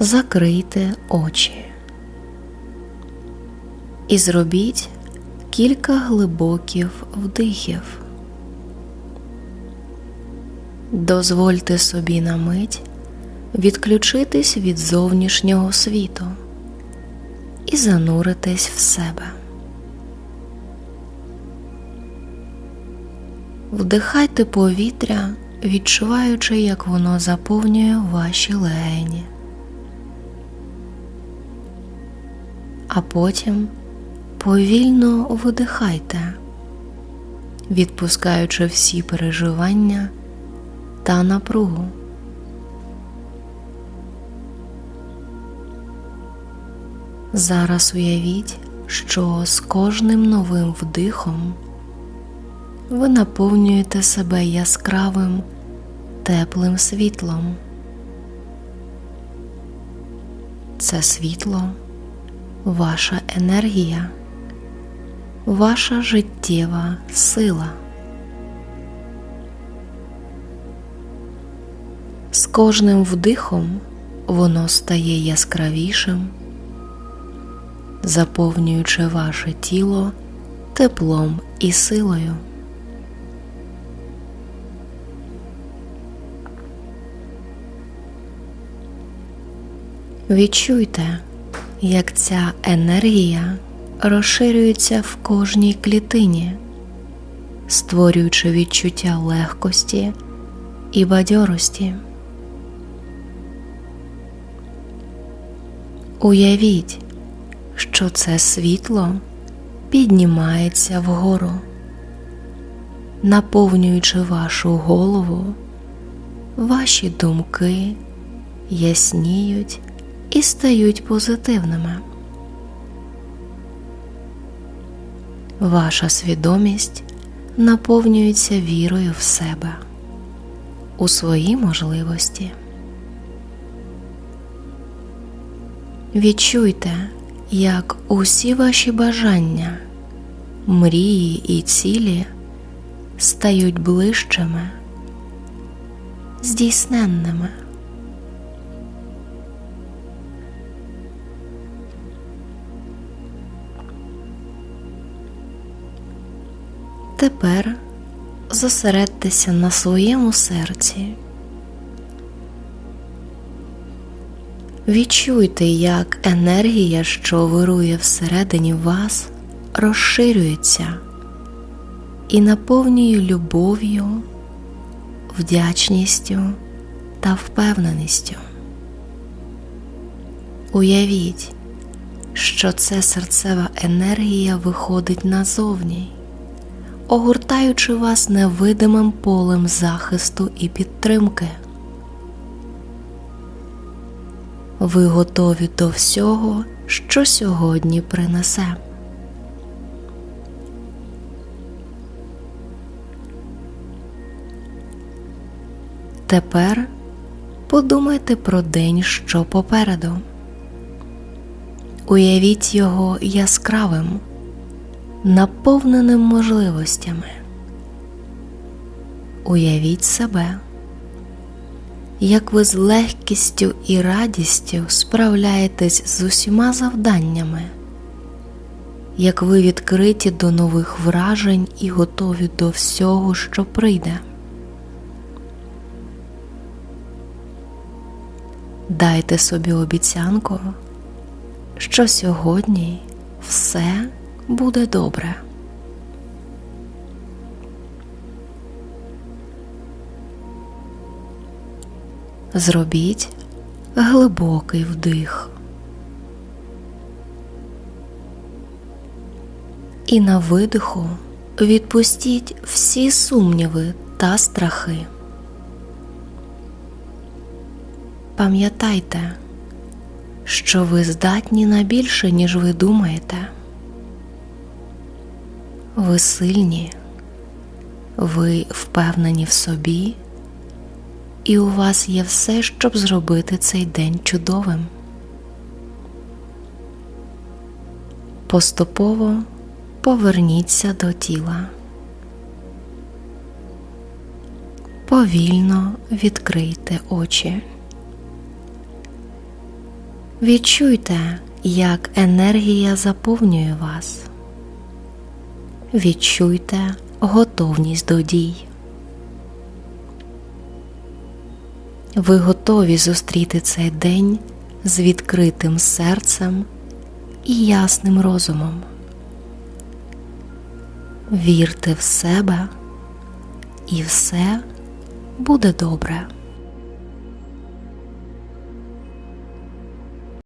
закрийте очі і зробіть кілька глибоких вдихів. Дозвольте собі на мить відключитись від зовнішнього світу і зануритись в себе. Вдихайте повітря, відчуваючи, як воно заповнює ваші легені. А потім повільно видихайте, відпускаючи всі переживання та напругу. Зараз уявіть, що з кожним новим вдихом ви наповнюєте себе яскравим, теплим світлом. Це світло, ваша енергія, ваша життєва сила. З кожним вдихом воно стає яскравішим, заповнюючи ваше тіло теплом і силою. Відчуйте, як ця енергія розширюється в кожній клітині, створюючи відчуття легкості і бадьорості. Уявіть, що це світло піднімається вгору, наповнюючи вашу голову, ваші думки ясніють і стають позитивними. Ваша свідомість наповнюється вірою в себе, у свої можливості. Відчуйте, як усі ваші бажання, мрії і цілі стають ближчими, здійсненними. Тепер зосередьтеся на своєму серці. Відчуйте, як енергія, що вирує всередині вас, розширюється і наповнює любов'ю, вдячністю та впевненістю. Уявіть, що це серцева енергія виходить назовні огортаючи вас невидимим полем захисту і підтримки. Ви готові до всього, що сьогодні принесе. Тепер подумайте про день, що попереду. Уявіть його яскравим, наповненим можливостями. Уявіть себе, як ви з легкістю і радістю справляєтесь з усіма завданнями, як ви відкриті до нових вражень і готові до всього, що прийде. Дайте собі обіцянку, що сьогодні все буде добре. Зробіть глибокий вдих. І на видиху відпустіть всі сумніви та страхи. Пам'ятайте, що ви здатні на більше, ніж ви думаєте. Ви сильні, ви впевнені в собі, і у вас є все, щоб зробити цей день чудовим. Поступово поверніться до тіла. Повільно відкрийте очі. Відчуйте, як енергія заповнює вас. Відчуйте готовність до дій. Ви готові зустріти цей день з відкритим серцем і ясним розумом. Вірте в себе, і все буде добре.